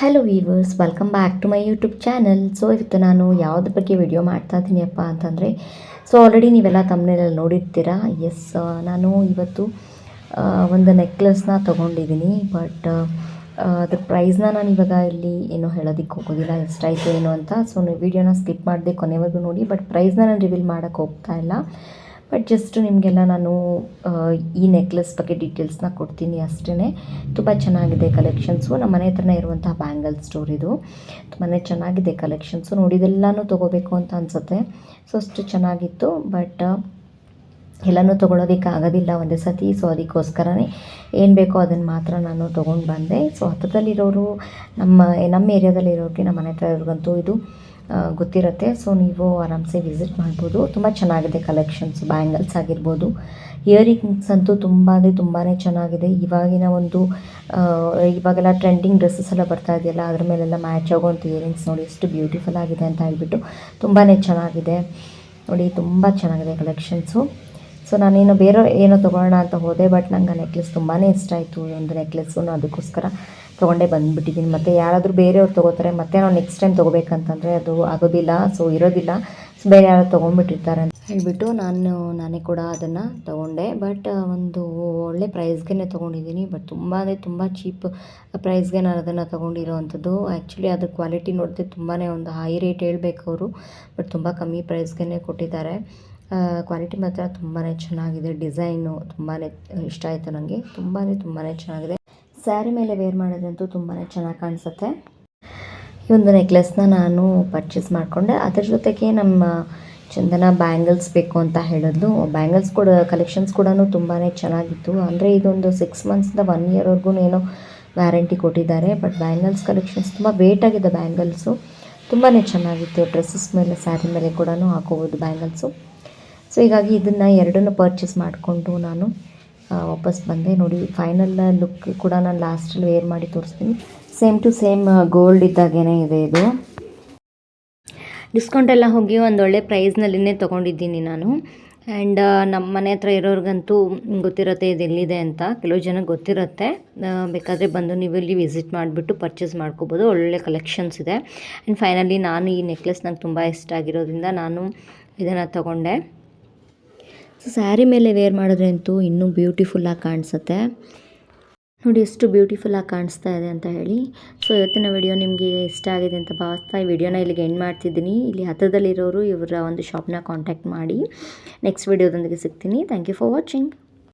Hello viewers welcome back to my YouTube channel so ಇವತ್ತು ನಾನು ಯಾವುದ್ರ ಬಗ್ಗೆ ವಿಡಿಯೋ ಮಾಡ್ತಾ ಇದ್ದೀನಿಯಪ್ಪ ಅಂತಂದರೆ ಸೊ ಆಲ್ರೆಡಿ ನೀವೆಲ್ಲ ತಮ್ಮನೆಲ್ಲ ನೋಡಿರ್ತೀರಾ? ಎಸ್ ನಾನು ಇವತ್ತು ಒಂದು ನೆಕ್ಲೆಸ್ನ ತೊಗೊಂಡಿದ್ದೀನಿ ಬಟ್ ಅದ್ರ ಪ್ರೈಸ್ನ ನಾನು ಇವಾಗ ಇಲ್ಲಿ ಏನೋ ಹೇಳೋದಕ್ಕೆ ಹೋಗೋದಿಲ್ಲ, ಎಷ್ಟಾಯಿತು ಏನು ಅಂತ. ಸೊ ನೀವು ವೀಡಿಯೋನ ಸ್ಕಿಪ್ ಮಾಡದೆ ಕೊನೆವರೆಗೂ ನೋಡಿ ಬಟ್ ಪ್ರೈಸ್ನ ನಾನು ರಿವೀಲ್ ಮಾಡೋಕ್ಕೆ ಹೋಗ್ತಾ ಇಲ್ಲ. ಬಟ್ ಜಸ್ಟ್ ನಿಮಗೆಲ್ಲ ನಾನು ಈ ನೆಕ್ಲೆಸ್ ಬಗ್ಗೆ ಡೀಟೇಲ್ಸ್ನ ಕೊಡ್ತೀನಿ ಅಷ್ಟೇ ತುಂಬ ಚೆನ್ನಾಗಿದೆ ಕಲೆಕ್ಷನ್ಸು ನಮ್ಮ ಮನೆ ಹತ್ರನೇ ಇರುವಂತಹ ಬ್ಯಾಂಗಲ್ ಸ್ಟೋರ್ ಇದು. ತುಂಬಾ ಚೆನ್ನಾಗಿದೆ ಕಲೆಕ್ಷನ್ಸು ನೋಡಿದೆಲ್ಲನೂ ತೊಗೋಬೇಕು ಅಂತ ಅನಿಸುತ್ತೆ. ಸೊ ಅಷ್ಟು ಚೆನ್ನಾಗಿತ್ತು. ಬಟ್ ಎಲ್ಲನೂ ತೊಗೊಳೋದಕ್ಕೆ ಆಗೋದಿಲ್ಲ ಒಂದೇ ಸತಿ. ಸೊ ಅದಕ್ಕೋಸ್ಕರನೇ ಏನು ಬೇಕೋ ಅದನ್ನು ಮಾತ್ರ ನಾನು ತೊಗೊಂಡು ಬಂದೆ. ಸೊ ಹತ್ರದಲ್ಲಿರೋರು ನಮ್ಮ ನಮ್ಮ ಏರಿಯಾದಲ್ಲಿರೋರಿಗೆ ನಮ್ಮ ಮನೆ ಹತ್ರ ಇರೋರಿಗಂತೂ ಇದು ಗೊತ್ತಿರುತ್ತೆ. ಸೊ ನೀವು ಆರಾಮ್ಸೆ ವಿಸಿಟ್ ಮಾಡ್ಬೋದು. ತುಂಬ ಚೆನ್ನಾಗಿದೆ ಕಲೆಕ್ಷನ್ಸ್ ಬ್ಯಾಂಗಲ್ಸ್ ಆಗಿರ್ಬೋದು. ಇಯರಿಂಗ್ಸ್ ಅಂತೂ ತುಂಬ ಅಂದರೆ ತುಂಬಾ ಚೆನ್ನಾಗಿದೆ. ಇವಾಗಿನ ಒಂದು ಇವಾಗೆಲ್ಲ ಟ್ರೆಂಡಿಂಗ್ ಡ್ರೆಸ್ಸಸ್ ಎಲ್ಲ ಬರ್ತಾ ಇದೆಯಲ್ಲ, ಅದ್ರ ಮೇಲೆಲ್ಲ ಮ್ಯಾಚ್ ಆಗೋವಂಥ ಇಯರಿಂಗ್ಸ್ ನೋಡಿ ಎಷ್ಟು ಬ್ಯೂಟಿಫುಲ್ ಆಗಿದೆ ಅಂತ ಹೇಳ್ಬಿಟ್ಟು ತುಂಬಾ ಚೆನ್ನಾಗಿದೆ. ನೋಡಿ, ತುಂಬ ಚೆನ್ನಾಗಿದೆ ಕಲೆಕ್ಷನ್ಸು ಸೊ ನಾನೇನು ಬೇರೆ ಏನೋ ತೊಗೊಳ್ಳೋಣ ಅಂತ ಹೋದೆ ಬಟ್ ನಂಗೆ ಆ ನೆಕ್ಲೆಸ್ ತುಂಬಾ ಇಷ್ಟ ಆಯಿತು. ಒಂದು ನೆಕ್ಲೆಸ್ಸು ಅದಕ್ಕೋಸ್ಕರ. ತೊಗೊಂಡೇ ಬಂದುಬಿಟ್ಟಿದ್ದೀನಿ. ಮತ್ತು ಯಾರಾದರೂ ಬೇರೆಯವ್ರು ತೊಗೋತಾರೆ, ಮತ್ತೆ ನಾವು ನೆಕ್ಸ್ಟ್ ಟೈಮ್ ತೊಗೋಬೇಕಂತಂದರೆ ಅದು ಆಗೋದಿಲ್ಲ ಸೊ ಇರೋದಿಲ್ಲ. ಸೊ ಬೇರೆ ಯಾರು ತೊಗೊಂಡ್ಬಿಟ್ಟಿರ್ತಾರೆ ಅಂತ ಹೇಳಿಬಿಟ್ಟು ನಾನು, ನಾನೇ ಕೂಡ ಅದನ್ನು ತೊಗೊಂಡೆ. ಬಟ್ ಒಂದು ಒಳ್ಳೆ ಪ್ರೈಸ್ಗೆ ತೊಗೊಂಡಿದ್ದೀನಿ. ಬಟ್ ತುಂಬ ಅಂದರೆ ತುಂಬ ಚೀಪ್ ಪ್ರೈಸ್ಗೆ ನಾನು ಅದನ್ನು ತೊಗೊಂಡಿರೋ ಅಂಥದ್ದು ಆ್ಯಕ್ಚುಲಿ ಅದ್ರ ಕ್ವಾಲಿಟಿ ನೋಡಿದ್ರೆ ತುಂಬಾ ಒಂದು ಹೈ ರೇಟ್ ಹೇಳಬೇಕು ಅವರು. ಬಟ್ ತುಂಬ ಕಮ್ಮಿ ಪ್ರೈಸ್ಗೆ ಕೊಟ್ಟಿದ್ದಾರೆ. ಕ್ವಾಲಿಟಿ ಮಾತ್ರ ತುಂಬಾ ಚೆನ್ನಾಗಿದೆ. ಡಿಸೈನು ತುಂಬಾ ಇಷ್ಟ ಆಯಿತು ನನಗೆ ತುಂಬಾ ತುಂಬಾ ಚೆನ್ನಾಗಿದೆ. ಸ್ಯಾರಿ ಮೇಲೆ ವೇರ್ ಮಾಡೋದಂತೂ ತುಂಬಾ ಚೆನ್ನಾಗಿ ಕಾಣಿಸುತ್ತೆ. ಈ ಒಂದು ನೆಕ್ಲೆಸ್ನ ನಾನು ಪರ್ಚೇಸ್ ಮಾಡಿಕೊಂಡೆ. ಅದ್ರ ಜೊತೆಗೆ ನಮ್ಮ ಚಂದನ ಬ್ಯಾಂಗಲ್ಸ್ ಬೇಕು ಅಂತ ಹೇಳಿದ್ಲು. ಬ್ಯಾಂಗಲ್ಸ್ ಕೂಡ ಕಲೆಕ್ಷನ್ಸ್ ಕೂಡ ತುಂಬಾ ಚೆನ್ನಾಗಿತ್ತು. ಅಂದರೆ ಇದೊಂದು ಸಿಕ್ಸ್ ಮಂತ್ಸಿಂದ ಒನ್ ಇಯರ್ವರೆಗೂ ಏನೋ ವ್ಯಾರಂಟಿ ಕೊಟ್ಟಿದ್ದಾರೆ. ಬಟ್ ಬ್ಯಾಂಗಲ್ಸ್ ಕಲೆಕ್ಷನ್ಸ್ ತುಂಬ ವೇಟಾಗಿದೆ ಬ್ಯಾಂಗಲ್ಸು ತುಂಬಾ ಚೆನ್ನಾಗಿತ್ತು. ಡ್ರೆಸ್ಸಸ್ ಮೇಲೆ ಸ್ಯಾರಿ ಮೇಲೆ ಕೂಡ ಹಾಕೋಬೋದು ಬ್ಯಾಂಗಲ್ಸು ಸೊ ಹೀಗಾಗಿ ಇದನ್ನು ಎರಡನ್ನೂ ಪರ್ಚೇಸ್ ಮಾಡಿಕೊಂಡು ನಾನು ವಾಪಸ್ ಬಂದೆ. ನೋಡಿ ಫೈನಲ್ ಲುಕ್ ಕೂಡ ನಾನು ಲಾಸ್ಟಲ್ಲಿ ವೇರ್ ಮಾಡಿ ತೋರಿಸ್ತೀನಿ. ಸೇಮ್ ಟು ಸೇಮ್ ಗೋಲ್ಡ್ ಇದ್ದಾಗೇ ಇದೆ ಇದು. ಡಿಸ್ಕೌಂಟ್ ಎಲ್ಲ ಹೋಗಿ ಒಂದು ಒಳ್ಳೆ ಪ್ರೈಸ್ನಲ್ಲಿನೇ ತೊಗೊಂಡಿದ್ದೀನಿ ನಾನು. ಆ್ಯಂಡ್ ನಮ್ಮ ಮನೆ ಹತ್ರ ಇರೋರಿಗಂತೂ ಗೊತ್ತಿರುತ್ತೆ ಇದು ಎಲ್ಲಿದೆ ಅಂತ. ಕೆಲವು ಜನಕ್ಕೆ ಗೊತ್ತಿರುತ್ತೆ. ಬೇಕಾದರೆ ಬಂದು ನೀವು ಇಲ್ಲಿ ವಿಸಿಟ್ ಮಾಡಿಬಿಟ್ಟು ಪರ್ಚೇಸ್ ಮಾಡ್ಕೋಬೋದು. ಒಳ್ಳೆ ಕಲೆಕ್ಷನ್ಸ್ ಇದೆ. ಆ್ಯಂಡ್ ಫೈನಲಿ ನಾನು ಈ ನೆಕ್ಲೆಸ್ ನಂಗೆ ತುಂಬ ಇಷ್ಟ ಆಗಿರೋದ್ರಿಂದ ನಾನು ಇದನ್ನು ತೊಗೊಂಡೆ. ಸೊ ಸ್ಯಾರಿ ಮೇಲೆ ವೇರ್ ಮಾಡಿದ್ರಂತೂ ಇನ್ನೂ ಬ್ಯೂಟಿಫುಲ್ಲಾಗಿ ಕಾಣಿಸುತ್ತೆ. ನೋಡಿ ಎಷ್ಟು ಬ್ಯೂಟಿಫುಲ್ಲಾಗಿ ಕಾಣಿಸ್ತಾ ಇದೆ ಅಂತ ಹೇಳಿ. ಸೊ ಇವತ್ತಿನ ವಿಡಿಯೋ ನಿಮಗೆ ಇಷ್ಟ ಆಗಿದೆ ಅಂತ ಭಾವಿಸ್ತಾ ಈ ವಿಡಿಯೋನ ಇಲ್ಲಿಗೆ ಎಂಡ್ ಮಾಡ್ತಿದ್ದೀನಿ. ಇಲ್ಲಿ ಹತ್ತಿರದಲ್ಲಿರೋರು ಇವರ ಒಂದು ಶಾಪ್ನ ಕಾಂಟ್ಯಾಕ್ಟ್ ಮಾಡಿ. ನೆಕ್ಸ್ಟ್ ವಿಡಿಯೋದೊಂದಿಗೆ ಸಿಗ್ತೀನಿ. Thank you for watching